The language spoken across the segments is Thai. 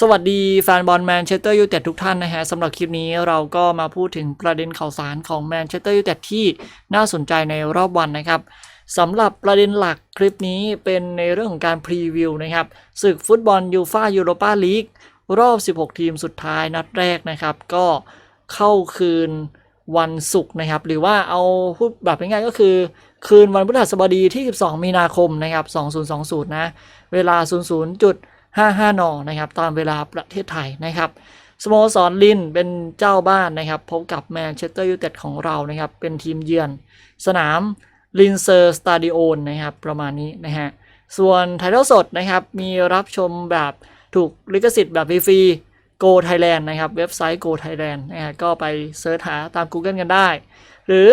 สวัสดีแฟนบอลแมนเชสเตอร์ยูไนเต็ดทุกท่านนะฮะสำหรับคลิปนี้เราก็มาพูดถึงประเด็นข่าวสารของแมนเชสเตอร์ยูไนเต็ดที่น่าสนใจในรอบวันนะครับสำหรับประเด็นหลักคลิปนี้เป็นในเรื่องของการพรีวิวนะครับศึกฟุตบอลยูฟายูโรปาลีกรอบ 16 ทีมสุดท้ายนัดแรกนะครับ ก็เข้าคืนวันศุกร์นะครับ หรือว่าเอาพูดแบบง่ายๆก็คือ คืนวันพฤหัสบดีที่ 12 มีนาคมนะครับ 2020 นะ เวลา 00.00 55 น นะครับ ตามเวลาประเทศไทยนะครับสโมสรลินเป็นเจ้าบ้านนะครับ พบกับแมนเชสเตอร์ยูไนเต็ดของเรานะครับ เป็นทีมเยือน สนามลินเซอร์สตาดิโอนนะครับ ประมาณนี้นะฮะ ส่วนถ่ายทอดสดนะครับ มีรับชมแบบถูกลิขสิทธิ์แบบฟรีๆ Go Thailand นะครับ เว็บไซต์ Go Thailand นะฮะก็ไปเสิร์ชหาตาม Google กันได้ หรือ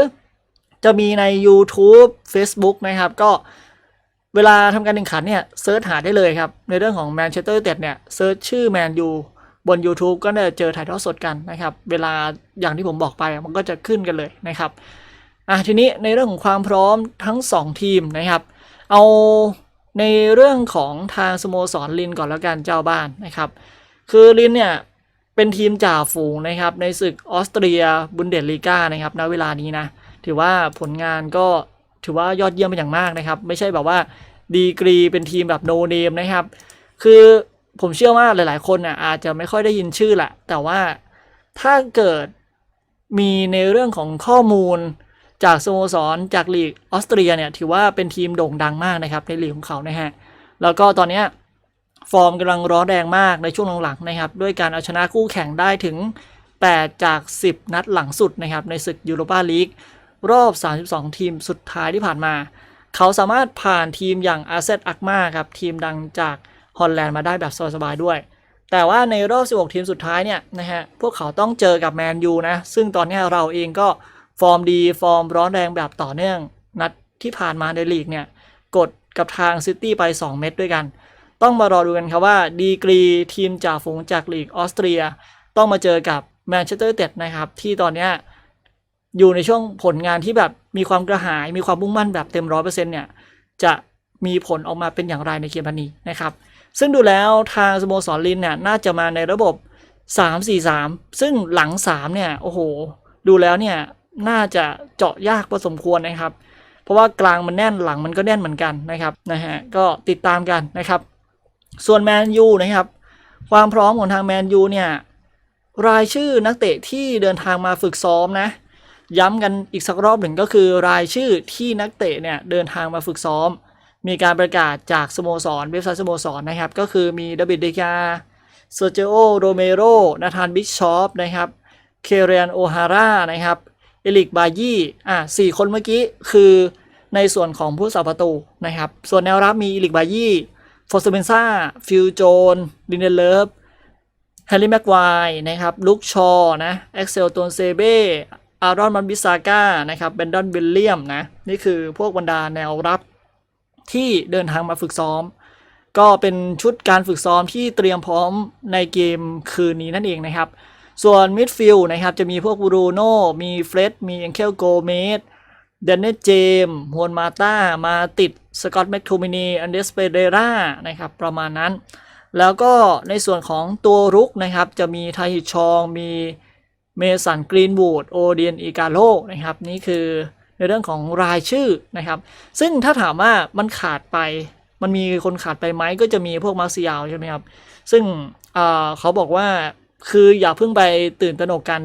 จะมีใน YouTube Facebook นะครับ ก็ เวลาทำการแข่งขันเนี่ยเซิร์ชหาได้เลยครับ ในเรื่องของแมนเชสเตอร์ยูไนเต็ดเนี่ยเซิร์ชชื่อแมนยูบน YouTube ก็จะเจอถ่ายทอดสดกันนะครับ เวลาอย่างที่ผมบอกไปมันก็จะขึ้นกันเลยนะครับอะทีนี้ในเรื่องของความพร้อมทั้ง 2 ทีมนะครับ เอาในเรื่องของทางสโมสรลินก่อนแล้วกันเจ้าบ้านนะครับ คือลินเนี่ยเป็นทีมจ่าฝูงนะครับในศึกออสเตรียบุนเดสลีกานะครับณเวลานี้นะถือว่าผลงานก็ ถือว่ายอดเยี่ยมเป็นอย่างมากนะครับ ไม่ใช่แบบว่าดีกรีเป็นทีมแบบโนเนมนะครับ คือผมเชื่อว่าหลาย ๆ คนน่ะอาจจะไม่ค่อยได้ยินชื่อแหละ แต่ว่าถ้าเกิดมีในเรื่องของข้อมูลจากสโมสรจากลีกออสเตรียเนี่ยถือว่าเป็นทีมโด่งดังมากนะครับในลีกของเขานะฮะ แล้วก็ตอนนี้ฟอร์มกำลังร้อนแรงมากในช่วงหลังๆนะครับ ด้วยการเอาชนะคู่แข่งได้ถึง 8 จาก 10 นัดหลังสุดนะครับในศึกยูโรปาลีก รอบ 32 ทีมสุดท้ายที่ผ่านมา เขาสามารถผ่านทีมอย่างอาเซตอักมาครับ ทีมดังจากฮอลแลนด์มาได้แบบสบายๆด้วย แต่ว่าในรอบ 16 ทีมสุดท้ายเนี่ยนะฮะพวกเขาต้องเจอกับแมนยูนะ ซึ่งตอนนี้เราเองก็ฟอร์มดีฟอร์มร้อนแรงแบบต่อเนื่อง นัดที่ผ่านมาในลีกเนี่ยกดกับทางซิตี้ไป 2 เม็ดด้วยกัน ต้องมารอดูกันครับว่าดีกรีทีมจ่าฝูงจากลีกออสเตรีย ต้องมาเจอกับแมนเชสเตอร์เต็ดนะครับที่ตอนนี้ อยู่ในช่วงผลงานที่แบบมีความกระหายมีความมุ่งมั่นแบบเต็มร้อยเปอร์เซ็นต์เนี่ยจะมีผลออกมาเป็นอย่างไรในเกมพันนี้นะครับ ซึ่งดูแล้วทางสโมสรลินเนี่ยน่าจะมาในระบบ 3-4-3 ซึ่งหลัง 3 เนี่ย โอ้โห ดูแล้วเนี่ย น่าจะเจาะยากพอสมควรนะครับ เพราะว่ากลางมันแน่นหลังมันก็แน่นเหมือนกันนะครับนะฮะก็ติดตามกันนะครับ ส่วนแมนยูนะครับ ความพร้อมของทางแมนยูเนี่ยรายชื่อนักเตะที่เดินทางมาฝึกซ้อมนะ ย้ำกันอีกสักรอบหนึ่งก็คือรายชื่อที่นักเตะเนี่ยเดินทางมาฝึกซ้อม มีการประกาศจากสโมสรเว็บไซต์สโมสรนะครับ ก็คือมีดบิดเดกาเซอร์เจโอโรเมโรนาธานบิชชอปนะครับเคเรียนโอฮาร่านะครับเอลิกบายี่อะสี่คนเมื่อกี้คือในส่วนของผู้สาประตูนะครับ ส่วนแนวรับมีเอลิกบายี่ฟอร์สเบนซ่าฟิลโจนดินเดเลฟแฮร์รี่แม็กไวนะครับลุกชอนะเอ็กเซลตนเซเบ อารอนมันบิซาก้านะครับเบนดอนเบลเลียมนะนี่คือพวกบรรดาแนวรับที่เดินทางมาฝึกซ้อม ก็เป็นชุดการฝึกซ้อมที่เตรียมพร้อมในเกมคืนนี้นั่นเองนะครับ ส่วนมิดฟิลด์นะครับจะมีพวกบรูโน่มีเฟร็ดมีเอนเคลโกเมสเดนเนตเจมฮวนมาตามาติดสกอตแมคทูมินีอันเดสเปเดรานะครับประมาณนั้น แล้วก็ในส่วนของตัวรุกนะครับจะมีไทฮิชองมี เมสันกรีนวูดโอเดียนอีกาโลนะครับนี่คือในเรื่องของรายชื่อนะครับ ซึ่งถ้าถามว่ามันขาดไป มันมีคนขาดไปไหมก็จะมีพวกมาร์ซิยาใช่ไหมครับ ซึ่งเเขาบอกว่าคืออย่าเพิ่งไปตื่นตระหนกกัน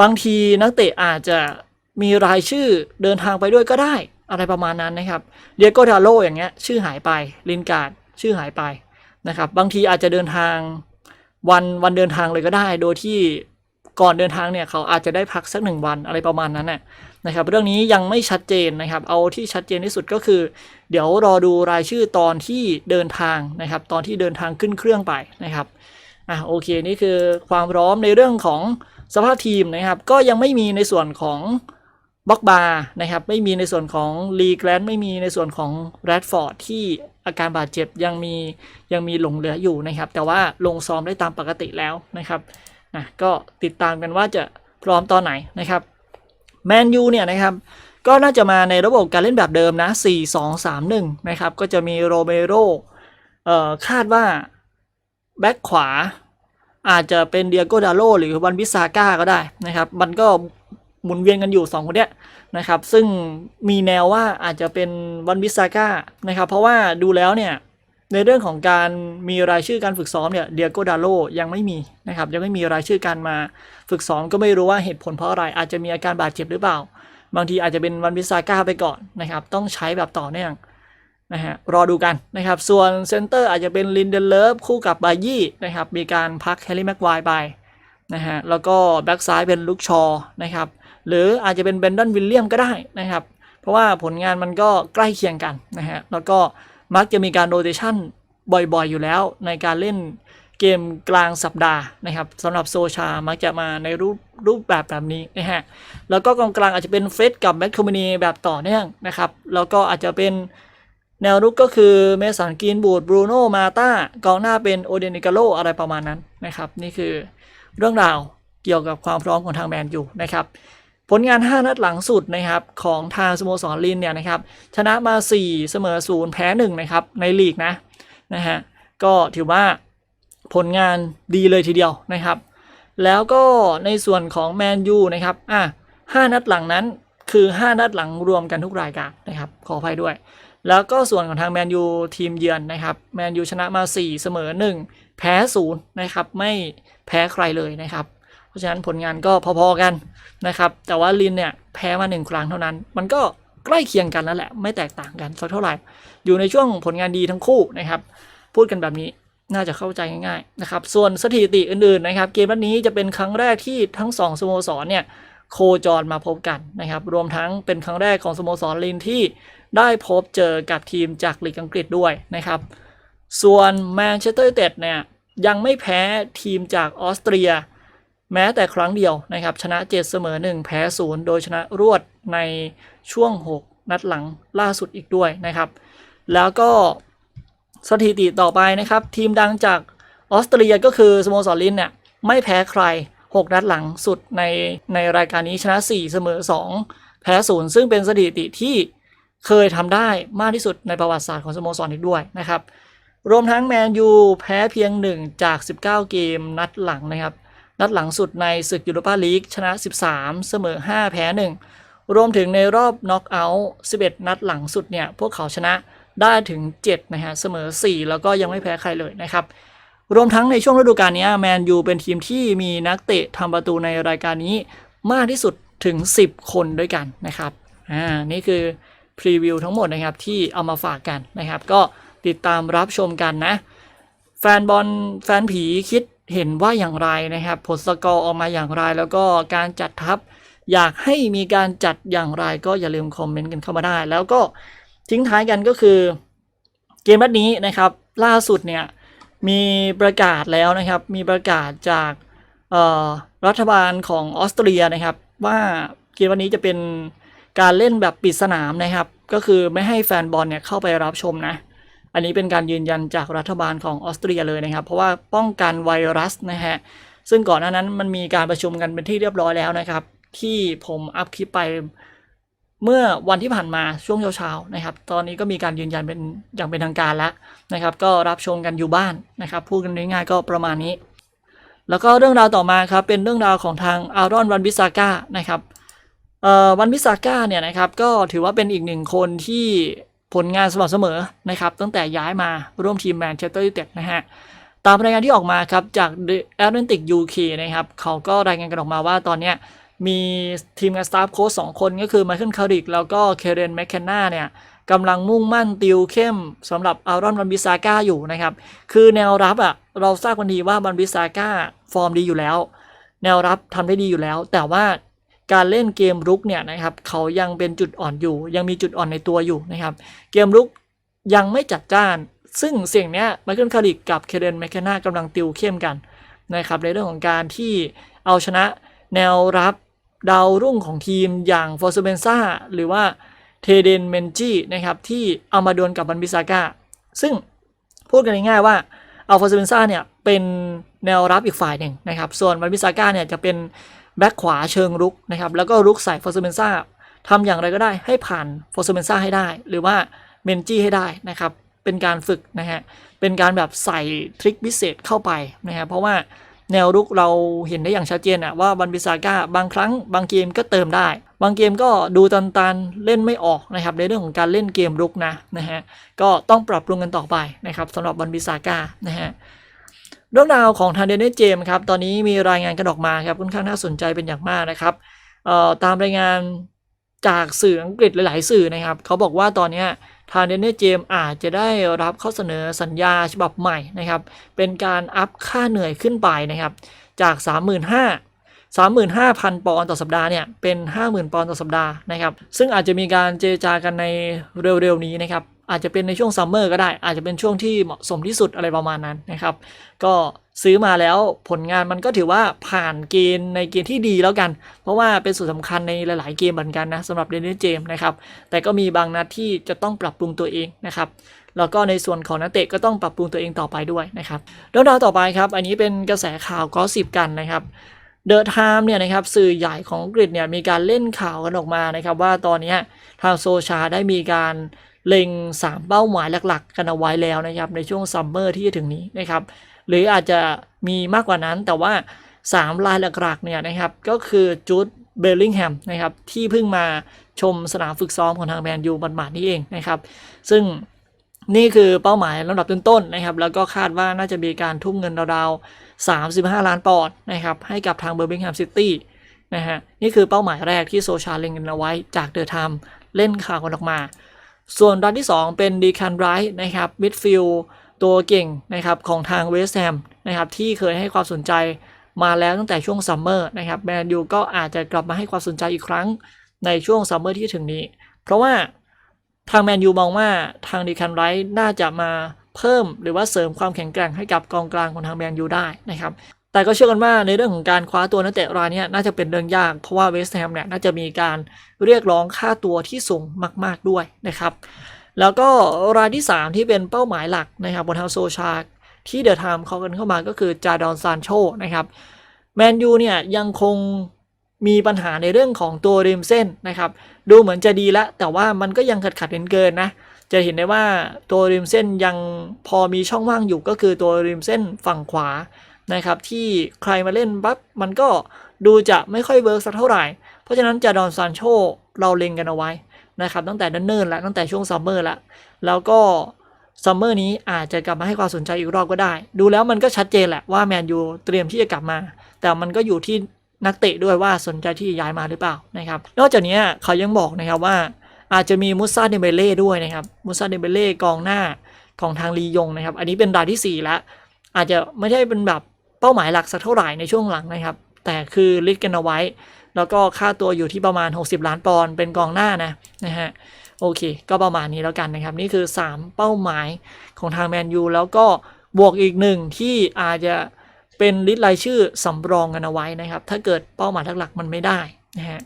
บางทีนักเตะอาจจะมีรายชื่อเดินทางไปด้วยก็ได้อะไรประมาณนั้นนะครับเดียโกดาโลอย่างเงี้ยชื่อหายไปลินการ์ดชื่อหายไปนะครับ บางทีอาจจะเดินทางวันวันเดินทางเลยก็ได้ โดยที่ ก่อนเดินทางเนี่ยเขาอาจจะได้พักสักหนึ่งวันอะไรประมาณนั้นน่ะนะครับ เรื่องนี้ยังไม่ชัดเจนนะครับ เอาที่ชัดเจนที่สุดก็คือ เดี๋ยวรอดูรายชื่อตอนที่เดินทางนะครับ ตอนที่เดินทางขึ้นเครื่องไปนะครับอะโอเคนี่คือความพร้อมในเรื่องของสภาพทีมนะครับ ก็ยังไม่มีในส่วนของบ็อกบาร์นะครับ ไม่มีในส่วนของลีแกรนไม่มีในส่วนของแรดฟอร์ดที่อาการบาดเจ็บยังมียังมีหลงเหลืออยู่นะครับ แต่ว่าลงซ้อมได้ตามปกติแล้วนะครับ นะก็ติดตามกันว่าจะพร้อมตอนไหนนะครับแมนยูเนี่ยนะครับก็น่าจะมาในระบบการเล่นแบบเดิมนะ 4 2 3 1 นะครับ ก็จะมีโรเมโรเอ่อคาดว่า แบ็คขวา อาจจะเป็นเดียโกดาโลหรือวันวิสาก้าก็ได้นะครับ มันก็หมุนเวียนกันอยู่ 2 คนเนี้ยนะครับ ซึ่งมีแนวว่าอาจจะเป็นวันวิสาก้านะครับ เพราะว่าดูแล้วเนี่ย ในเรื่องของการมีรายชื่อการฝึกซ้อมเนี่ยเดียโกดาโลยังไม่มีนะครับยังไม่มีรายชื่อการมาฝึกซ้อมก็ไม่รู้ว่าเหตุผลเพราะอะไร อาจจะมีอาการบาดเจ็บหรือเปล่า บางทีอาจจะเป็นวันวิสาก้าไปก่อนนะครับ ต้องใช้แบบต่อเนื่องนะฮะรอดูกันนะครับ ส่วนเซนเตอร์อาจจะเป็นลินเดนเลิฟคู่กับบายี่นะครับมีการพักแฮร์รี่แม็กไวไปนะฮะแล้วก็แบ็กซ้ายเป็นลุกชอนะครับหรืออาจจะเป็นเบนดอนวิลเลียมก็ได้นะครับ เพราะว่าผลงานมันก็ใกล้เคียงกันนะฮะแล้วก็ มักจะมีการโรเตชันบ่อยๆ อยู่แล้วในการเล่นเกมกลางสัปดาห์นะครับสำหรับโซชา มักจะมาในรูปรูปแบบแบบนี้นะฮะ แล้วก็กองกลางอาจจะเป็นเฟสกับแมคโทมินีแบบต่อเนื่องนะครับ แล้วก็อาจจะเป็นแนวรุกก็คือเมสันกินบูดบรูโนมาตากองหน้าเป็นโอเดนิกาโลอะไรประมาณนั้นนะครับ นี่คือเรื่องราวเกี่ยวกับความพร้อมของทางแมนยูนะครับ ผลงาน 5 นัดหลังสุดนะครับของทางสโมสรลินเนี่ยนะครับชนะมา 4 เสมอ 0 แพ้ 1 นะครับในลีกนะนะฮะก็ถือว่าผลงานดีเลยทีเดียวนะครับ แล้วก็ในส่วนของแมนยูนะครับอะห้านัดหลังนั้นคือ 5 นัดหลังรวมกันทุกรายการนะครับขออภัยด้วย แล้วก็ส่วนของทางแมนยูทีมเยือนนะครับแมนยูชนะมา 4 เสมอ 1 แพ้ 0 นะครับ ไม่แพ้ใครเลยนะครับ ราะฉะนั้นผลงานก็พอๆกันนะครับ แต่ว่าลินเนี่ยแพ้มาหนึ่งครั้งเท่านั้น มันก็ใกล้เคียงกันแล้วแหละ ไม่แตกต่างกันสักเท่าไหร่ อยู่ในช่วงผลงานดีทั้งคู่นะครับ พูดกันแบบนี้น่าจะเข้าใจง่ายๆนะครับ ส่วนสถิติอื่นๆนะครับ เกมนัดนี้จะเป็นครั้งแรกที่ทั้งสองสโมสรเนี่ยโคจรมาพบกันนะครับ รวมทั้งเป็นครั้งแรกของสโมสรลินที่ได้พบเจอกับทีมจากลีกอังกฤษด้วยนะครับ ส่วนแมนเชสเตอร์เต็ดเนี่ยยังไม่แพ้ทีมจากออสเตรีย แม้แต่ครั้งเดียวนะครับ ชนะ 7 เสมอ 1 แพ้ 0 โดยชนะรวดในช่วง 6 นัดหลังล่าสุดอีกด้วยนะครับ แล้วก็สถิติต่อไปนะครับ ทีมดังจากออสเตรียก็คือสโมสรลินเนี่ยไม่แพ้ใคร 6 นัดหลังสุดในในรายการนี้ชนะ 4 เสมอ 2 แพ้ 0 ซึ่งเป็นสถิติที่เคยทำได้มากที่สุดในประวัติศาสตร์ของสโมสรอีกด้วยนะครับ รวมทั้งแมนยูแพ้เพียง 1 จาก 19 เกมนัดหลังนะครับ นัดหลังสุดในศึกยูโรปาลีกชนะ 13 เสมอ 5 แพ้ 1 รวมถึงในรอบน็อกเอาท์11 นัดหลังสุดเนี่ย พวกเขาชนะได้ถึง 7 นะฮะ เสมอ 4 แล้วก็ยังไม่แพ้ใครเลยนะครับ รวมทั้งในช่วงฤดูกาลนี้แมนยูเป็นทีมที่มีนักเตะทำประตูในรายการนี้มากที่สุดถึง 10 คนด้วยกันนะครับ อ่า นี่คือพรีวิวทั้งหมดนะครับที่เอามาฝากกันนะครับ ก็ติดตามรับชมกันนะ แฟนบอลแฟนผีคิด เห็นว่าอย่างไรนะครับผลสกอร์ออกมาอย่างไร แล้วก็การจัดทัพอยากให้มีการจัดอย่างไรก็อย่าลืมคอมเมนต์กันเข้ามาได้ แล้วก็ทิ้งท้ายกันก็คือ เกมนัดนี้นะครับ ล่าสุดเนี่ยมีประกาศแล้วนะครับ มีประกาศจากรัฐบาลของออสเตรียนะครับ ว่าเกมวันนี้จะเป็นการเล่นแบบปิดสนามนะครับ ก็คือไม่ให้แฟนบอลเนี่ยเข้าไปรับชมนะ อันนี้เป็นการยืนยันจากรัฐบาลของออสเตรียเลยนะครับ เพราะว่าป้องกันไวรัสนะฮะซึ่งก่อนหน้านั้นมันมีการประชุมกันเป็นที่เรียบร้อยแล้วนะครับ ที่ผมอัพคลิปไปเมื่อวันที่ผ่านมาช่วงเช้าๆนะครับ ตอนนี้ก็มีการยืนยันเป็นอย่างเป็นทางการแล้วนะครับ ก็รับชมกันอยู่บ้านนะครับ พูดกันง่ายๆก็ประมาณนี้ แล้วก็เรื่องราวต่อมาครับ เป็นเรื่องราวของทางอารอนวันบิสาก้านะครับวันบิสาก้าเนี่ยนะครับ ก็ถือว่าเป็นอีกหนึ่งคนที่ ผลงานสม่ำเสมอนะครับตั้งแต่ย้ายมาร่วมทีมแมนเชสเตอร์ยูไนเต็ดนะฮะตามรายงานที่ออกมาครับจาก The Atlantic UK นะครับเขาก็รายงานกันออกมาว่าตอนนี้มีทีมงานสตาฟโค้ชสองคนก็คือไมเคิลคาริกแล้วก็เคเรนแมคเคนนาเนี่ยกำลังมุ่งมั่นติวเข้มสำหรับอารอนวันบิซาก้าอยู่นะครับ คือแนวรับอะเราทราบกันดีว่าวันบิซาก้าฟอร์มดีอยู่แล้ว แนวรับทำได้ดีอยู่แล้ว แต่ว่า การเล่นเกมรุกเนี่ยนะครับเขายังเป็นจุดอ่อนอยู่ ยังมีจุดอ่อนในตัวอยู่นะครับ เกมรุกยังไม่จัดจ้าน ซึ่งเสียงเนี้ยไมเคิลคาริกกับเคเดนแมคเคนนากำลังติวเข้มกันนะครับในเรื่องของการที่เอาชนะแนวรับดาวรุ่งของทีมอย่างฟอร์ซเบนซ่าหรือว่าเทเดนเมนจีนะครับที่เอามาดวลกับบันบิซาก้าซึ่งพูดกันง่ายๆว่าเอัลฟาซูเบนซ่าเนี่ยเป็นแนวรับอีกฝ่ายหนึ่งนะครับ ส่วนบันบิซาก้าเนี่ยจะเป็น แบ็คขวาเชิงรุกนะครับแล้วก็รุกใส่ฟอร์ซเบนซ่าทำอย่างไรก็ได้ให้ผ่านฟอร์ซเบนซ่าให้ได้ หรือว่าเมนจี้ให้ได้นะครับเป็นการฝึกนะฮะเป็นการแบบใส่ทริคพิเศษเข้าไปนะฮะเพราะว่าแนวรุกเราเห็นได้อย่างชัดเจนอะว่าบันบิซาก้าบางครั้งบางเกมก็เติมได้ บางเกมก็ดูตันๆเล่นไม่ออกนะครับในเรื่องของการเล่นเกมรุกนะนะฮะก็ต้องปรับปรุงกันต่อไปนะครับสำหรับบันบิซาก้านะฮะ เรื่องราวของทางเดนนิสเจมส์ครับตอนนี้มีรายงานกันออกมาครับค่อนข้างน่าสนใจเป็นอย่างมากนะครับตามรายงานจากสื่ออังกฤษหลาย ๆ สื่อนะครับเขาบอกว่าตอนนี้ทางเดนนิสเจมส์อาจจะได้รับข้อเสนอสัญญาฉบับใหม่นะครับ เป็นการอัพค่าเหนื่อยขึ้นไปนะครับ จาก 35,000 35,000 ปอนด์ต่อสัปดาห์เนี่ยเป็น 50,000 ปอนด์ต่อสัปดาห์นะครับ ซึ่งอาจจะมีการเจรจากันในเร็ว ๆ นี้นะครับ อาจจะเป็นในช่วงซัมเมอร์ก็ได้ อาจจะเป็นช่วงที่เหมาะสมที่สุดอะไรประมาณนั้นนะครับ ก็ซื้อมาแล้วผลงานมันก็ถือว่าผ่านเกณฑ์ในเกณฑ์ที่ดีแล้วกัน เพราะว่าเป็นส่วนสำคัญในหลาย ๆ เกมเหมือนกันนะสำหรับเดนนิสเจมส์นะครับ แต่ก็มีบางนัดที่จะต้องปรับปรุงตัวเองนะครับแล้วก็ในส่วนของนักเตะก็ต้องปรับปรุงตัวเองต่อไปด้วยนะครับเรื่องราวต่อไปครับ อันนี้เป็นกระแสข่าวก็สิบกันนะครับเดอะไทม์เนี่ยนะครับสื่อใหญ่ของอังกฤษเนี่ยมีการเล่นข่าวกันออกมานะครับ ว่าตอนนี้ทางโซชาได้มีการ เล็ง 3 เป้าหมายหลักๆ กันเอาไว้แล้วนะครับ ในช่วงซัมเมอร์ที่จะถึงนี้นะครับ หรืออาจจะมีมากกว่านั้นแต่ว่า 3 รายหลักๆเนี่ยนะครับ ก็คือจูดเบลลิงแฮมนะครับ ที่เพิ่งมาชมสนามฝึกซ้อมของทางแมนยูบันหมาดนี่เองนะครับ ซึ่งนี่คือเป้าหมายลำดับต้นๆนะครับ แล้วก็คาดว่าน่าจะมีการทุ่มเงินราวๆ35 ล้านปอนด์นะครับ ให้กับทางเบอร์ i ิงแฮมซิตี้นะฮะ นี่คือเป้าหมายแรกที่โซชาเล็งกันเอาไว้จากเดอะไทม์เล่นข่าวกันออกมา ส่วนรายที่ 2 เป็นดีคันไรท์นะครับมิดฟิลตัวเก่งนะครับของทางเวสต์แฮมนะครับที่เคยให้ความสนใจมาแล้วตั้งแต่ช่วงซัมเมอร์นะครับแมนยูก็อาจจะกลับมาให้ความสนใจอีกครั้งในช่วงซัมเมอร์ที่ถึงนี้ เพราะว่าทางแมนยูมองว่าทางดีคันไรท์น่าจะมาเพิ่มหรือว่าเสริมความแข็งแกร่งให้กับกองกลางของทางแมนยูได้นะครับ แต่ก็เชื่อกันว่าในเรื่องของการคว้าตัวนักเตะรายนี้น่าจะเป็นเรื่องยาก เพราะว่าเวสต์แฮมเนี่ยน่าจะมีการเรียกร้องค่าตัวที่สูงมาก ๆด้วยนะครับ แล้วก็รายที่ 3 ที่เป็นเป้าหมายหลักนะครับบนทางโซชาที่เดอะไทม์เขากันเข้ามาก็คือจาดอนซานโชนะครับแมนยูเนี่ยยังคงมีปัญหาในเรื่องของตัวริมเส้นนะครับ ดูเหมือนจะดีแล้วแต่ว่ามันก็ยังขัดขัดเกินนะ จะเห็นได้ว่าตัวริมเส้นยังพอมีช่องว่างอยู่ก็คือตัวริมเส้นฝั่งขวา นะครับที่ใครมาเล่นปั๊บมันก็ดูจะไม่ค่อยเวิร์กสักเท่าไหร่ เพราะฉะนั้นจาดอนซานโชเราเล็งกันเอาไว้นะครับตั้งแต่เนิ่นๆแล้วตั้งแต่ช่วงซัมเมอร์แล้วแล้วก็ซัมเมอร์นี้อาจจะกลับมาให้ความสนใจอีกรอบก็ได้ ดูแล้วมันก็ชัดเจนแหละว่าแมนยูเตรียมที่จะกลับมา แต่มันก็อยู่ที่นักเตะด้วยว่าสนใจที่ย้ายมาหรือเปล่านะครับ นอกจากนี้เขายังบอกนะครับว่า อาจจะมีมุซาเดเบเล่ด้วยนะครับมุซาเดเบเล่กองหน้าของทางลียงนะครับ อันนี้เป็นรายที่ 4 แล้ว อาจจะไม่ใช่เป็นแบบ ป้าหมายหลักสักเท่าไหร่ในช่วงหลังนะครับ แต่คือลิสต์กันเอาไว้ แล้วก็ค่าตัวอยู่ที่ประมาณ 60 ล้านปอนด์เป็นกองหน้านะนะฮะโอเค ก็ประมาณนี้แล้วกันนะครับ นี่คือ 3 เป้าหมายของทางแมนยูแล้วก็บวกอีกหนึ่งที่อาจจะเป็นลิสต์รายชื่อสำรองกันเอาไว้นะครับ ถ้าเกิดเป้าหมายหลักๆมันไม่ได้นะฮะ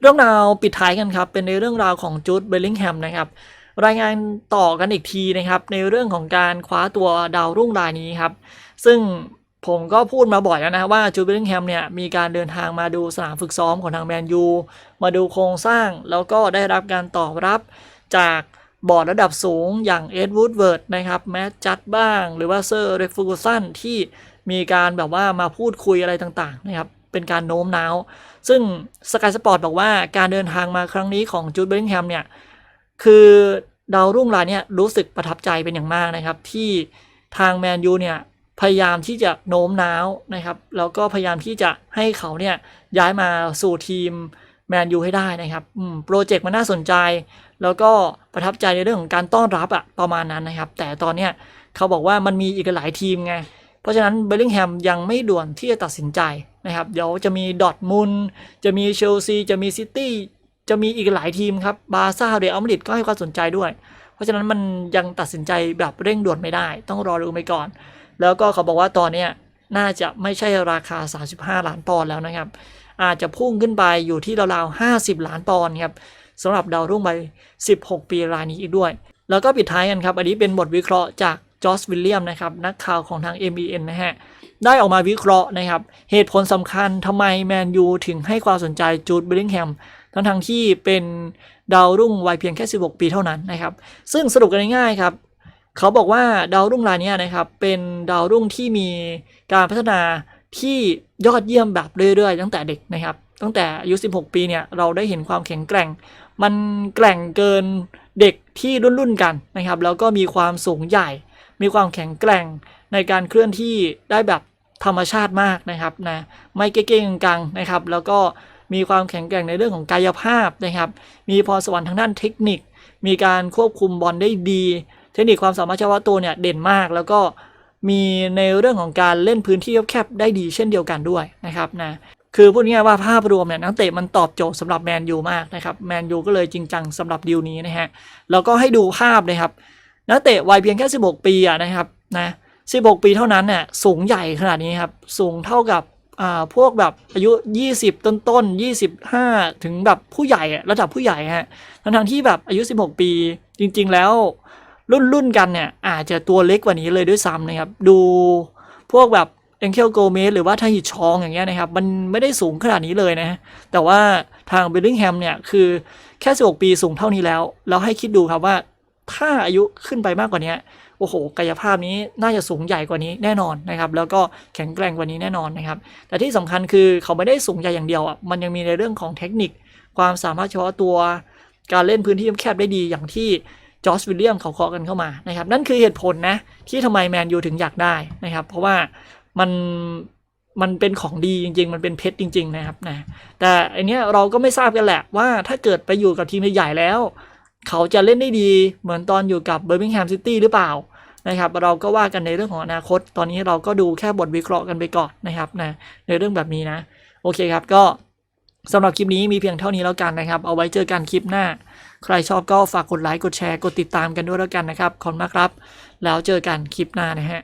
เรื่องราวปิดท้ายกันครับ เป็นในเรื่องราวของจูดเบลลิงแฮมนะครับ รายงานต่อกันอีกทีนะครับ ในเรื่องของการคว้าตัวดาวรุ่งรายนี้ครับ ซึ่งผมก็พูดมาบ่อยแล้วนะว่าจูเบลิงแฮมเนี่ยมีการเดินทางมาดูสนามฝึกซ้อมของทางแมนยูมาดูโครงสร้างแล้วก็ได้รับการตอบรับจากบอร์ดระดับสูงอย่างเอ็ดวูดเวิร์ดนะครับแมตจัดบ้าง หรือว่าเซอร์เรฟูกสันที่มีการแบบว่ามาพูดคุยอะไรต่างๆนะครับเป็นการโน้มน้าว ซึ่งสกายสปอร์ตบอกว่าการเดินทางมาครั้งนี้ของจูดเบลลิงแฮมเนี่ยคือ ดาวรุ่งรายเนี่ยรู้สึกประทับใจเป็นอย่างมากนะครับ ที่ทางแมนยูเนี่ยพยายามที่จะโน้มน้าวนะครับ แล้วก็พยายามที่จะให้เขาเนี่ยย้ายมาสู่ทีมแมนยูให้ได้นะครับโปรเจกต์มันน่าสนใจ แล้วก็ประทับใจในเรื่องของการต้อนรับอะประมาณนั้นนะครับ แต่ตอนเนี้ยเขาบอกว่ามันมีอีกหลายทีมไง เพราะฉะนั้นเบลลิงแฮมยังไม่ด่วนที่จะตัดสินใจนะครับ เดี๋ยวจะมีดอทมุนจะมีเชลซี จะมีซิตี้ จะมีอีกหลายทีมครับบาซ่าเรอัลมาดริดก็ให้ความสนใจด้วย เพราะฉะนั้นมันยังตัดสินใจแบบเร่งด่วนไม่ได้ ต้องรอดูไปก่อน แล้วก็เขาบอกว่าตอนนี้น่าจะไม่ใช่ราคา 35 ล้านปอนด์แล้วนะครับ อาจจะพุ่งขึ้นไปอยู่ที่ราวๆ50 ล้านปอนด์ครับสำหรับดาวรุ่งไป16 ปีรายนี้อีกด้วย แล้วก็ปิดท้ายกันครับ อันนี้เป็นบทวิเคราะห์จากจอร์จวิลเลียมนะครับนักข่าวของทาง MEN นะฮะได้ออกมาวิเคราะห์นะครับ เหตุผลสำคัญทำไมแมนยูถึงให้ความสนใจจูดเบลลิงแฮม ทั้งทางที่เป็นดาวรุ่งวัยเพียงแค่ 16 ปีเท่านั้นนะครับ ซึ่งสรุปกันง่ายๆครับ เขาบอกว่าดาวรุ่งรายนี้นะครับ เป็นดาวรุ่งที่มีการพัฒนาที่ยอดเยี่ยมแบบเรื่อยๆ ตั้งแต่เด็กนะครับ ตั้งแต่อายุ 16 ปีเนี่ยเราได้เห็นความแข็งแกร่ง มันแกร่งเกินเด็กที่รุ่นๆกันนะครับ แล้วก็มีความสูงใหญ่ มีความแข็งแกร่งในการเคลื่อนที่ได้แบบธรรมชาติมากนะครับนะไม่เก้งกังนะครับ แล้วก็ มีความแข็งแกร่งในเรื่องของกายภาพนะครับ มีพรสวรรค์ทางด้านเทคนิค มีการควบคุมบอลได้ดี เทคนิคความสามารถเฉพาะตัวเนี่ยเด่นมาก แล้วก็มีในเรื่องของการเล่นพื้นที่แคบๆได้ดีเช่นเดียวกันด้วยนะครับนะคือพูดง่ายว่าภาพรวมเนี่ยนักเตะมันตอบโจทย์สำหรับแมนยูมากนะครับแมนยูก็เลยจริงจังสำหรับดีลนี้นะฮะแล้วก็ให้ดูภาพนะครับนักเตะวัยเพียงแค่ 16 ปีอะนะครับนะ16 ปีเท่านั้นเนี่ยสูงใหญ่ขนาดนี้ครับสูงเท่ากับ อ่าพวกแบบอายุ 20 ต้นต้นๆ25 ถึงแบบผู้ใหญ่อะระดับผู้ใหญ่ฮะทั้งๆที่แบบอายุ 16 ปีจริง ๆ แล้วรุ่นรุ่นๆกันเนี่ยอาจจะตัวเล็กกว่านี้เลยด้วยซ้ำนะครับดูพวกแบบเอ็งเคลโกเมสหรือว่าไทฮิชองอย่างเงี้ยนะครับมันไม่ได้สูงขนาดนี้เลยนะแต่ว่าทางเบลลิงแฮมเนี่ยคือแค่ 16 ปีสูงเท่านี้แล้วแล้วให้คิดดูครับว่าถ้าอายุขึ้นไปมากกว่านี้ โอ้โหกายภาพนี้น่าจะสูงใหญ่กว่านี้แน่นอนนะครับแล้วก็แข็งแกร่งกว่านี้แน่นอนนะครับแต่ที่สำคัญคือเขาไม่ได้สูงใหญ่อย่างเดียวอะมันยังมีในเรื่องของเทคนิค ความสามารถเฉพาะตัวการเล่นพื้นที่แคบได้ดีอย่างที่จอร์จวิลเลียมเขาเคาะกันเข้ามานะครับนั่นคือเหตุผลนะที่ทำไมแมนยูถึงอยากได้นะครับเพราะว่ามันมันเป็นของดีจริง ๆ มันเป็นเพชรจริง ๆ นะครับนะแต่อันนี้เราก็ไม่ทราบกันแหละว่าถ้าเกิดไปอยู่กับทีมใหญ่แล้ว เขาจะเล่นได้ดีเหมือนตอนอยู่กับเบอร์มิงแฮมซิตี้หรือเปล่านะครับเราก็ว่ากันในเรื่องของอนาคต ตอนนี้เราก็ดูแค่บทวิเคราะห์กันไปก่อนนะครับนะในเรื่องแบบนี้นะ โอเคครับก็สำหรับคลิปนี้มีเพียงเท่านี้แล้วกันนะครับ เอาไว้เจอกันคลิปหน้า ใครชอบก็ฝากกดไลค์กดแชร์กดติดตามกันด้วยแล้วกันนะครับขอบคุณมากครับ แล้วเจอกันคลิปหน้านะฮะ